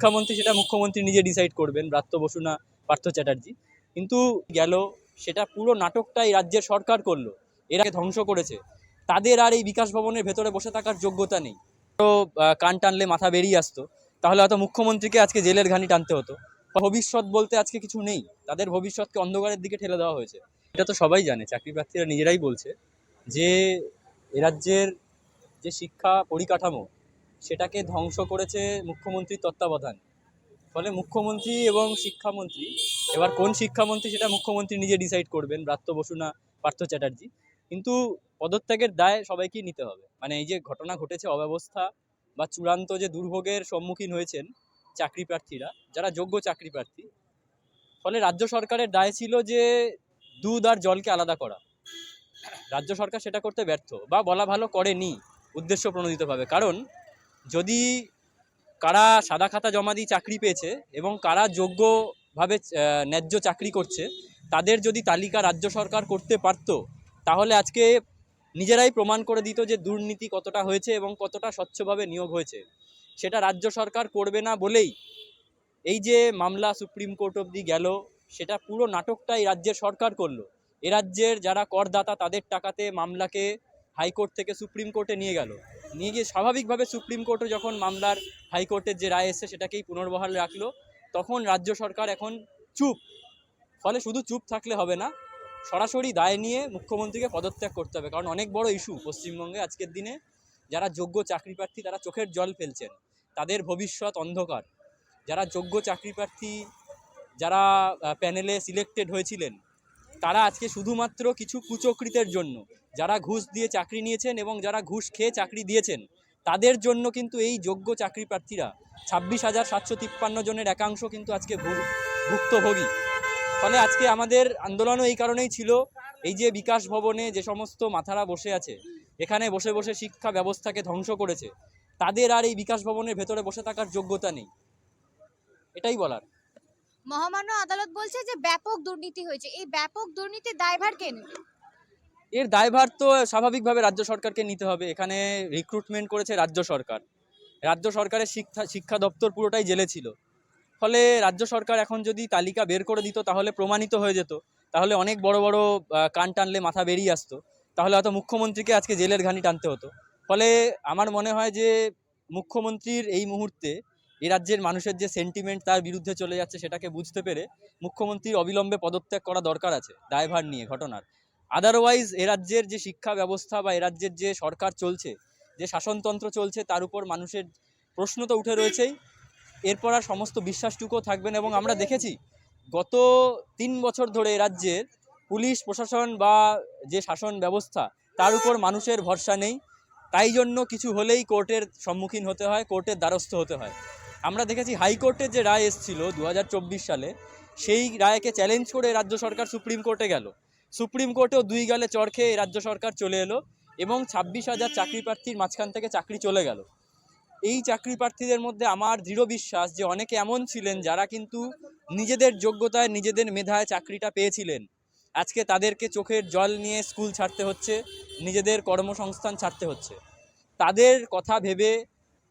শিক্ষামন্ত্রী সেটা মুখ্যমন্ত্রী নিজে ডিসাইড করবেন, ব্রাত্য বসু না পার্থ চ্যাটার্জি। কিন্তু গেল, সেটা পুরো নাটকটাই রাজ্যের সরকার করল। এরাকে ধ্বংস করেছে। তাদের আর এই বিকাশ ভবনের ভেতরে বসে থাকার যোগ্যতা নেই। তো কান টানলে মাথা বেরিয়ে আসতো। তাহলে হয়তো মুখ্যমন্ত্রীকে আজকে জেলের ঘানি টানতে হতো। ভবিষ্যৎ বলতে আজকে কিছু নেই। তাদের ভবিষ্যৎকে অন্ধকারের দিকে ঠেলে দেওয়া হয়েছে। এটা তো সবাই জানে, চাকরি প্রার্থীরা নিজেরাই বলছে যে, এ রাজ্যের যে শিক্ষা পরিকাঠামো সেটাকে ধ্বংস করেছে মুখ্যমন্ত্রীর তত্ত্বাবধান। ফলে মুখ্যমন্ত্রী এবং শিক্ষামন্ত্রী, এবার কোন শিক্ষামন্ত্রী সেটা মুখ্যমন্ত্রী নিজে ডিসাইড করবেন, ব্রাত্য বসু না পার্থ চ্যাটার্জি। কিন্তু পদত্যাগের দায় সবাইকেই নিতে হবে। মানে এই যে ঘটনা ঘটেছে অব্যবস্থা বা চূড়ান্ত যে দুর্ভোগের সম্মুখীন হয়েছেন চাকরি প্রার্থীরা, যারা যোগ্য চাকরি প্রার্থী, ফলে রাজ্য সরকারের দায় ছিল যে দুধ আর জলকে আলাদা করা। রাজ্য সরকার সেটা করতে ব্যর্থ বা বলা ভালো করেনি উদ্দেশ্য প্রণোদিতভাবে। কারণ যদি কারা সাদা খাতা জমা দিয়ে চাকরি পেয়েছে এবং কারা যোগ্যভাবে ন্যায্য চাকরি করছে, তাদের যদি তালিকা রাজ্য সরকার করতে পারতো, তাহলে আজকে নিজেরাই প্রমাণ করে দিত যে দুর্নীতি কতটা হয়েছে এবং কতটা স্বচ্ছভাবে নিয়োগ হয়েছে। সেটা রাজ্য সরকার করবে না বলেই এই যে মামলা সুপ্রিম কোর্ট অবধি গেল, সেটা পুরো নাটকটাই রাজ্যের সরকার করল। এ রাজ্যের যারা করদাতা, তাদের টাকাতে মামলাকে হাইকোর্ট থেকে সুপ্রিম কোর্টে নিয়ে গেল। নিয়ে গিয়ে স্বাভাবিকভাবে সুপ্রিম কোর্টে যখন মামলার হাইকোর্টের যে রায় এসছে সেটাকেই পুনর্বহাল রাখল, তখন রাজ্য সরকার এখন চুপ। ফলে শুধু চুপ থাকলে হবে না, সরাসরি দায় নিয়ে মুখ্যমন্ত্রীকে পদত্যাগ করতে হবে। কারণ অনেক বড় ইস্যু পশ্চিমবঙ্গে আজকের দিনে। যারা যোগ্য চাকরি প্রার্থী, তারা চোখের জল ফেলছেন। তাদের ভবিষ্যৎ অন্ধকার। যারা যোগ্য চাকরি প্রার্থী, যারা প্যানেলে সিলেক্টেড হয়েছিলেন তারা আজকে শুধুমাত্র কিছু কুচকৃতের জন্য, যারা ঘুষ দিয়ে চাকরি নিয়েছেন এবং যারা ঘুষ খেয়ে চাকরি দিয়েছেন, তাদের জন্য কিন্তু এই যোগ্য চাকরি প্রার্থীরা ছাব্বিশ হাজার সাতশো তিপ্পান্ন জনের একাংশ কিন্তু আজকে ভুক্তভোগী। ফলে আজকে আমাদের আন্দোলনও এই কারণেই ছিল, এই যে বিকাশ ভবনে যে সমস্ত মাথারা বসে আছে, এখানে বসে বসে শিক্ষা ব্যবস্থাকে ধ্বংস করেছে, তাদের আর এই বিকাশ ভবনের ভেতরে বসে থাকার যোগ্যতা নেই। এটাই বলার। মহামান্য আদালত বলছে যে ব্যাপক দুর্নীতি হয়েছে। এই ব্যাপক দুর্নীতির দায়ভার কে নেবে? এর দায়ভার তো স্বাভাবিকভাবে রাজ্য সরকারকে নিতে হবে। এখানে রিক্রুটমেন্ট করেছে রাজ্য সরকার। রাজ্য সরকারের শিক্ষা শিক্ষা দপ্তর পুরোটাই জেলে ছিল। ফলে রাজ্য সরকার এখন যদি তালিকা বের করে দিত, তাহলে প্রমাণিত হয়ে যেত। তাহলে অনেক বড় বড় কান টানলে মাথা বেরিয়ে আসতো। তাহলে হয়তো মুখ্যমন্ত্রীকে আজকে জেলের ঘানি টানতে হতো। ফলে আমার মনে হয় যে মুখ্যমন্ত্রীর এই মুহূর্তে এই রাজ্যের মানুষের যে সেন্টিমেন্ট তার বিরুদ্ধে চলে যাচ্ছে সেটাকে বুঝতে পেরে মুখ্যমন্ত্রীর অবিলম্বে পদত্যাগ করা দরকার আছে, দায়ভার নিয়ে ঘটনার। আদারওয়াইজ এ রাজ্যের যে শিক্ষা ব্যবস্থা বা এ রাজ্যের যে সরকার চলছে, যে শাসনতন্ত্র চলছে, তার উপর মানুষের প্রশ্ন তো উঠে রয়েছেই। এরপর আর সমস্ত বিশ্বাসটুকুও থাকবেন এবং আমরা দেখেছি, গত তিন বছর ধরে এ রাজ্যের পুলিশ, প্রশাসন বা যে শাসন ব্যবস্থা, তার উপর মানুষের ভরসা নেই। তাই জন্য কিছু হলেই কোর্টের সম্মুখীন হতে হয়, কোর্টের দ্বারস্থ হতে হয়। আমরা দেখেছি হাইকোর্টের যে রায় এসেছিল দু হাজার চব্বিশ সালে, সেই রায়কে চ্যালেঞ্জ করে রাজ্য সরকার সুপ্রিম কোর্টে গেল। সুপ্রিম কোর্টেও দুই গালে চড় খেয়ে রাজ্য সরকার চলে এলো এবং ছাব্বিশ হাজার চাকরি প্রার্থীর মাঝখান থেকে চাকরি চলে গেল। এই চাকরি প্রার্থীদের মধ্যে আমার দৃঢ় বিশ্বাস যে অনেকে এমন ছিলেন যারা কিন্তু নিজেদের যোগ্যতায়, নিজেদের মেধায় চাকরিটা পেয়েছিলেন। আজকে তাদেরকে চোখের জল নিয়ে স্কুল ছাড়তে হচ্ছে, নিজেদের কর্মসংস্থান ছাড়তে হচ্ছে। তাদের কথা ভেবে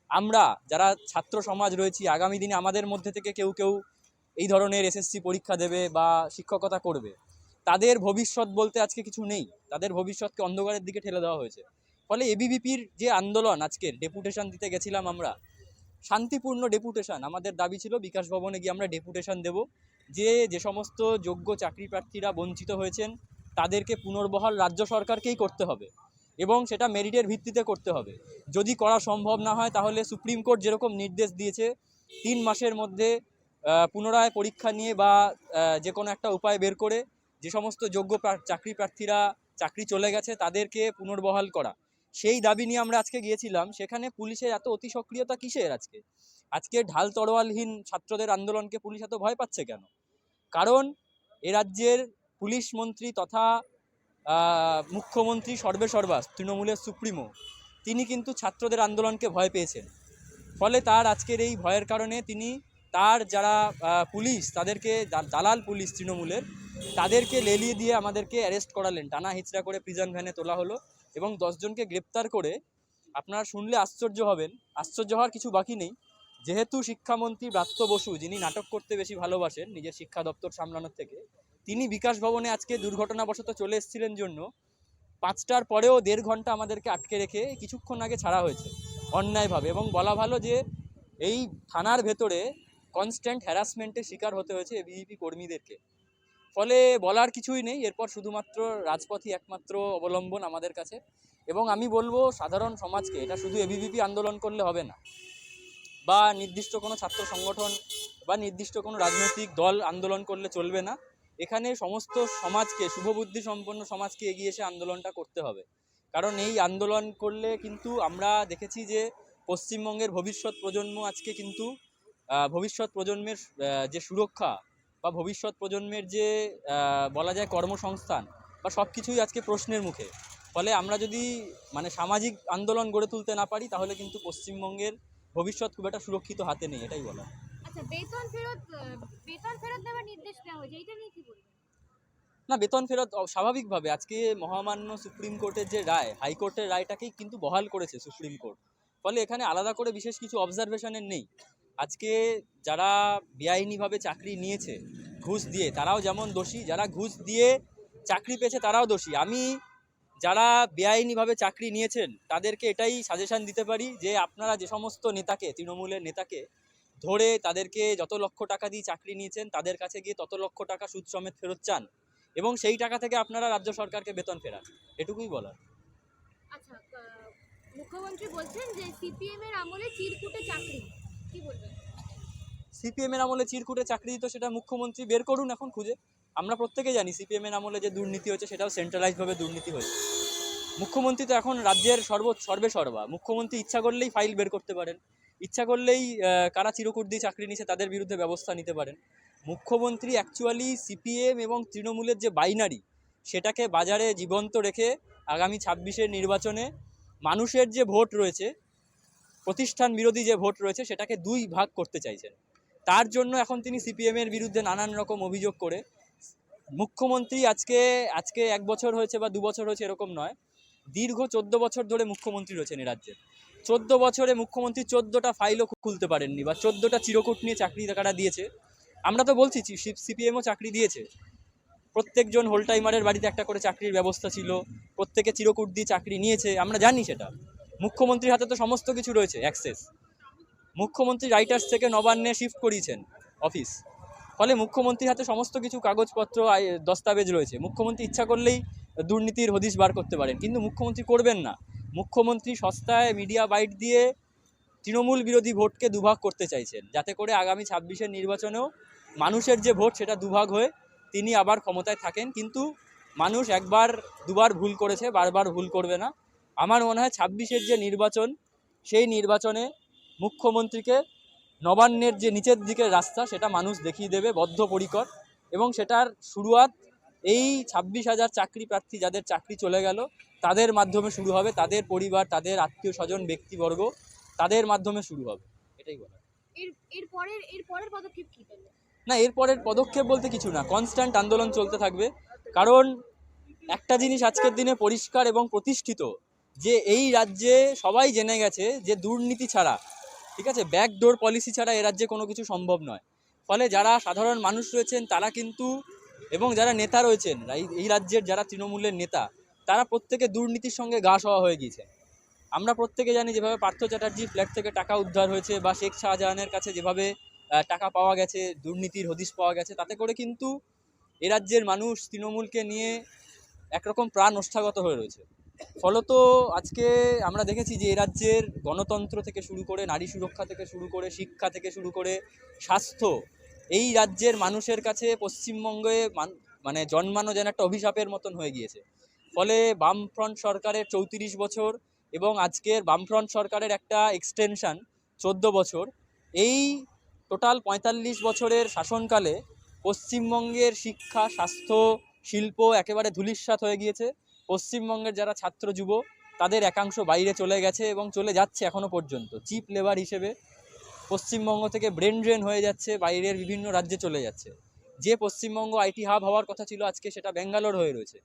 আমরা যারা ছাত্র সমাজ রয়েছি, আগামী দিনে আমাদের মধ্যে থেকে কেউ কেউ এই ধরনের এসএসসি পরীক্ষা দেবে বা শিক্ষকতা করবে। তাদের ভবিষ্যৎ বলতে আজকে কিছু নেই। তাদের ভবিষ্যৎকে অন্ধকারের দিকে ঠেলে দেওয়া হয়েছে। ফলে এবিভিপির যে আন্দোলন আজকের ডেপুটেশন দিতে গেছিলাম আমরা, শান্তিপূর্ণ ডেপুটেশন, আমাদের দাবি ছিল বিকাশ ভবনে গিয়ে আমরা ডেপুটেশন দেব। যে যে সমস্ত যোগ্য চাকরি প্রার্থীরা বঞ্চিত হয়েছেন, তাদেরকে পুনর্বহাল রাজ্য সরকারকেই করতে হবে। এবং সেটা মেরিটের ভিত্তিতে করতে হবে। যদি করা সম্ভব না হয়, তাহলে সুপ্রিম কোর্ট যেরকম নির্দেশ দিয়েছে, তিন মাসের মধ্যে পুনরায় পরীক্ষা নিয়ে বা যে কোনো একটা উপায় বের করে যে সমস্ত যোগ্য চাকরি প্রার্থীরা চাকরি চলে গেছে, তাদেরকে পুনর্বহাল করা। সেই দাবি নিয়ে আমরা আজকে গিয়েছিলাম, সেখানে পুলিশের এত অতি সক্রিয়তা কিসের আজকে? আজকে ঢাল তরোয়ালহীন ছাত্রদের আন্দোলনকে পুলিশ এত ভয় পাচ্ছে কেন? কারণ এ রাজ্যের পুলিশ মন্ত্রী তথা মুখ্যমন্ত্রী সর্বেসর্বা তৃণমূলের সুপ্রিমো, তিনি কিন্তু ছাত্রদের আন্দোলনকে ভয় পেয়েছেন। ফলে তার আজকের এই ভয়ের কারণে তিনি তার যারা পুলিশ, তাদেরকে দালাল পুলিশ তৃণমূলের, তাদেরকে লেলিয়ে দিয়ে আমাদেরকে অ্যারেস্ট করালেন। টানা হিচড়া করে প্রিজন ভ্যানে তোলা হলো এবং দশজনকে গ্রেপ্তার করে আপনারা শুনলে আশ্চর্য হবেন, আশ্চর্য হওয়ার কিছু বাকি নেই। যেহেতু শিক্ষামন্ত্রী ব্রাত্য বসু, যিনি নাটক করতে বেশি ভালোবাসেন নিজের শিক্ষা দপ্তর সামলানোর থেকে তিনি বিকাশ ভবনে আজকে দুর্ঘটনাবশত চলে এসেছিলেন জন্য। পাঁচটার পরেও দেড় ঘণ্টা আমাদেরকে আটকে রেখে কিছুক্ষণ আগে ছাড়া হয়েছে, অন্যায়ভাবে। এবং বলা ভালো যে এই থানার ভেতরে কনস্ট্যান্ট হ্যারাসমেন্টের শিকার হতে হয়েছে এবিভিপি কর্মীদেরকে। ফলে বলার কিছুই নেই, এরপর শুধুমাত্র রাজপথই একমাত্র অবলম্বন আমাদের কাছে। এবং আমি বলব সাধারণ সমাজকে, এটা শুধু এবিভিপি আন্দোলন করলে হবে না। বা নির্দিষ্ট কোনো ছাত্র সংগঠন বা নির্দিষ্ট কোনো রাজনৈতিক দল আন্দোলন করলে চলবে না। এখানে সমস্ত সমাজকে, শুভবুদ্ধি সম্পন্ন সমাজকে এগিয়ে এসে আন্দোলনটা করতে হবে। কারণ এই আন্দোলন করলে কিন্তু আমরা দেখেছি যে পশ্চিমবঙ্গের ভবিষ্যৎ প্রজন্ম আজকে কিন্তু ভবিষ্যৎ প্রজন্মের যে সুরক্ষা বা ভবিষ্যৎ প্রজন্মের যে বলা যায় কর্মসংস্থান বা সব কিছুই আজকে প্রশ্নের মুখে। ফলে আমরা যদি মানে সামাজিক আন্দোলন গড়ে তুলতে না পারি, তাহলে কিন্তু পশ্চিমবঙ্গের ভবিষ্যৎ খুব একটা সুরক্ষিত হাতে নেই, এটাই বলা আচ্ছা না, বেতন ফেরত স্বাভাবিকভাবে আজকে মহামান্য সুপ্রিম কোর্টের যে রায়, হাইকোর্টের রায়টাকেই কিন্তু বহাল করেছে সুপ্রিম কোর্ট। ফলে এখানে আলাদা করে বিশেষ কিছু অবজারভেশনের নেই। আজকে যারা বেআইনিভাবে চাকরি নিয়েছে, ঘুষ দিয়ে, তারাও যেমন দোষী, যারা ঘুষ দিয়ে চাকরি পেয়েছে, তারাও দোষী। আমি যারা বেআইনিভাবে চাকরি নিয়েছেন, তাদেরকে এটাই সাজেশন দিতে পারি যে আপনারা যে সমস্ত নেতাকে, তৃণমূলের নেতাকে ধরে তাদেরকে যত লক্ষ টাকা দিয়ে চাকরি নিয়েছেন তাদের কাছে গিয়ে তত লক্ষ টাকা সুদ সমেত ফেরত চান এবং সেই টাকা থেকে আপনারা রাজ্য সরকারকে বেতন ফেরান। এটুকুই বলার। আচ্ছা মুখ্যমন্ত্রী বলছেন যে সিপিএম এর আমলে চিরকুটে চাকরি। কি বলবেন? সিপিএম এর আমলে চিরকুটে চাকরি দিত সেটা মুখ্যমন্ত্রী বের করুন এখন খুঁজে। আমরা প্রত্যেকে জানি সিপিএম এর আমলে যে দুর্নীতি হয়েছে সেটাও সেন্ট্রালাইজভাবে দুর্নীতি হয়েছে। মুখ্যমন্ত্রী তো এখন রাজ্যের সর্ব সর্বে সর্বা মুখ্যমন্ত্রী ইচ্ছা করলেই ফাইল বের করতে পারেন। ইচ্ছা করলেই কারা চিরকুট দিয়ে চাকরি নিয়েছে তাদের বিরুদ্ধে ব্যবস্থা নিতে পারেন। মুখ্যমন্ত্রী অ্যাকচুয়ালি সিপিএম এবং তৃণমূলের যে বাইনারি সেটাকে বাজারে জীবন্ত রেখে আগামী ছাব্বিশের নির্বাচনে মানুষের যে ভোট রয়েছে, প্রতিষ্ঠান বিরোধী যে ভোট রয়েছে, সেটাকে দুই ভাগ করতে চাইছেন। তার জন্য এখন তিনি সিপিএমের বিরুদ্ধে নানান রকম অভিযোগ করে। মুখ্যমন্ত্রী আজকে আজকে এক বছর হয়েছে বা দু বছর হয়েছে এরকম নয়, দীর্ঘ চোদ্দ বছর ধরে মুখ্যমন্ত্রী রয়েছেন এই রাজ্যে। চোদ্দ বছরে মুখ্যমন্ত্রী চোদ্দোটা ফাইলও খুলতে পারেননি বা চোদ্দোটা চিরকুট নিয়ে চাকরি টাকাটা দিয়েছে। আমরা তো বলছি সিপিএমও চাকরি দিয়েছে। প্রত্যেকজন হোল টাইমারের বাড়িতে একটা করে চাকরির ব্যবস্থা ছিল, প্রত্যেকে চিরকুট দিয়ে চাকরি নিয়েছে, আমরা জানি সেটা। মুখ্যমন্ত্রীর হাতে তো সমস্ত কিছু রয়েছে অ্যাক্সেস মুখ্যমন্ত্রী রাইটার্স থেকে নবান্নে শিফট করিয়েছেন অফিস ফলে মুখ্যমন্ত্রীর হাতে সমস্ত কিছু কাগজপত্র দস্তাবেজ রয়েছে। মুখ্যমন্ত্রী ইচ্ছা করলেই দুর্নীতির হদিশ বার করতে পারেন, কিন্তু মুখ্যমন্ত্রী করবেন না। মুখ্যমন্ত্রী সস্তায় মিডিয়া বাইট দিয়ে তৃণমূল বিরোধী ভোটকে দুভাগ করতে চাইছেন। যাতে করে আগামী ছাব্বিশের নির্বাচনেও মানুষের যে ভোট সেটা দুভাগ হয়ে তিনি আবার ক্ষমতায় থাকেন। কিন্তু মানুষ একবার, দুবার ভুল করেছে, বারবার ভুল করবে না। আমার মনে হয় ছাব্বিশের যে নির্বাচন, সেই নির্বাচনে মুখ্যমন্ত্রীকে নবান্নের যে নিচের দিকের রাস্তা, সেটা মানুষ দেখিয়ে দেবে বদ্ধপরিকর। এবং সেটার শুরুয়াত এই ছাব্বিশ হাজার চাকরি প্রার্থী, যাদের চাকরি চলে গেল তাদের মাধ্যমে শুরু হবে তাদের পরিবার তাদের আত্মীয় স্বজন ব্যক্তিবর্গ তাদের মাধ্যমে শুরু হবে এটাই বলা না এরপরের পদক্ষেপ বলতে কিছু না কনস্ট্যান্ট আন্দোলন চলতে থাকবে কারণ একটা জিনিস আজকের দিনে পরিষ্কার এবং প্রতিষ্ঠিত যে এই রাজ্যে সবাই জেনে গেছে যে দুর্নীতি ছাড়া ঠিক আছে ব্যাকডোর পলিসি ছাড়া এ রাজ্যে কোনো কিছু সম্ভব নয়। ফলে যারা সাধারণ মানুষ রয়েছেন তারা কিন্তু এবং যারা নেতা রয়েছেন এই রাজ্যের যারা তৃণমূলের নেতা তারা প্রত্যেকে দুর্নীতির সঙ্গে গা সওয়া হয়ে গিয়েছে। আমরা প্রত্যেকে জানি যেভাবে পার্থ চ্যাটার্জি ফ্ল্যাট থেকে টাকা উদ্ধার হয়েছে বা শেখ শাহজাহানের কাছে যেভাবে টাকা পাওয়া গেছে, দুর্নীতির হদিশ পাওয়া গেছে, তাতে করে কিন্তু এ রাজ্যের মানুষ তৃণমূলকে নিয়ে একরকম প্রাণ ওষ্ঠাগত হয়ে রয়েছে। ফলত আজকে আমরা দেখেছি যে এ রাজ্যের গণতন্ত্র থেকে শুরু করে, নারী সুরক্ষা থেকে শুরু করে, শিক্ষা থেকে শুরু করে, স্বাস্থ্য, এই রাজ্যের মানুষের কাছে পশ্চিমবঙ্গে মান- মানে জন্মানো যেন একটা অভিশাপের মতন হয়ে গিয়েছে। ফলে বামফ্রন্ট সরকারের চৌত্রিশ বছর এবং আজকের বামফ্রন্ট সরকারের একটা এক্সটেনশন চোদ্দ বছর। এই টোটাল পঁয়তাল্লিশ বছরের শাসনকালে পশ্চিমবঙ্গের শিক্ষা, স্বাস্থ্য, শিল্প একেবারে ধূলিস্যাৎ হয়ে গিয়েছে। পশ্চিমবঙ্গের যারা ছাত্র যুব, তাদের একাংশ বাইরে চলে গেছে এবং চলে যাচ্ছে এখনও পর্যন্ত, চিপ লেবার হিসেবে। পশ্চিমবঙ্গ থেকে ব্রেন ড্রেন হয়ে যাচ্ছে, বাইরের বিভিন্ন রাজ্যে চলে যাচ্ছে। যে পশ্চিমবঙ্গ আইটি হাব হওয়ার কথা ছিল আজকে সেটা ব্যাঙ্গালোর হয়ে রয়েছে।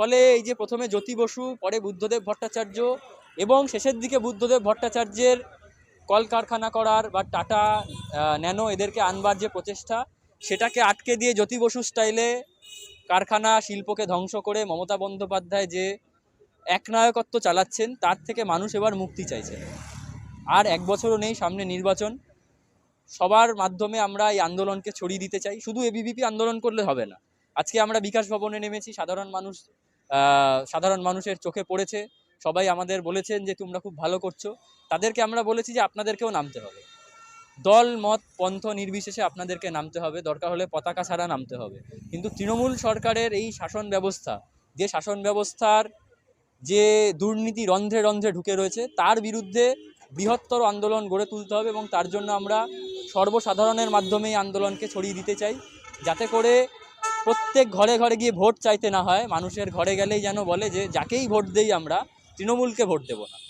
ফলে এই যে প্রথমে জ্যোতি বসু, পরে বুদ্ধদেব ভট্টাচার্য এবং শেষের দিকে বুদ্ধদেব ভট্টাচার্যের কলকারখানা করার বা টাটা ন্যানো এদেরকে আনবার যে প্রচেষ্টা, সেটাকে আটকে দিয়ে জ্যোতি বসু স্টাইলে কারখানা শিল্পকে ধ্বংস করে মমতা বন্দ্যোপাধ্যায় যে একনায়কত্ব চালাচ্ছেন, তার থেকে মানুষ এবার মুক্তি চাইছে। আর এক বছরও নেই সামনে নির্বাচন। সবার মাধ্যমে আমরা এই আন্দোলনকে ছড়িয়ে দিতে চাই। শুধু এবিভিপি আন্দোলন করলে হবে না। আজকে আমরা বিকাশ ভবনে নেমেছি, সাধারণ মানুষ সাধারণ মানুষের চোখে পড়েছে। সবাই আমাদের বলেছেন যে তোমরা খুব ভালো করছ। তাদেরকে আমরা বলেছি যে আপনাদেরকেও নামতে হবে। দল, মত, পন্থ নির্বিশেষে আপনাদেরকে নামতে হবে। দরকার হলে পতাকা ছাড়া নামতে হবে। কিন্তু তৃণমূল সরকারের এই শাসন ব্যবস্থা, যে শাসন ব্যবস্থার যে দুর্নীতি রন্ধ্রে রন্ধ্রে ঢুকে রয়েছে, তার বিরুদ্ধে বৃহত্তর আন্দোলন গড়ে তুলতে হবে এবং তার জন্য আমরা সর্বসাধারণের মাধ্যমে এই আন্দোলনকে ছড়িয়ে দিতে চাই। যাতে করে প্রত্যেক ঘরে ঘরে গিয়ে ভোট চাইতে না হয়, মানুষের ঘরে গেলেই যেন বলে যে, যাকেই ভোট দেই আমরা, তৃণমূলকে ভোট দেবো না।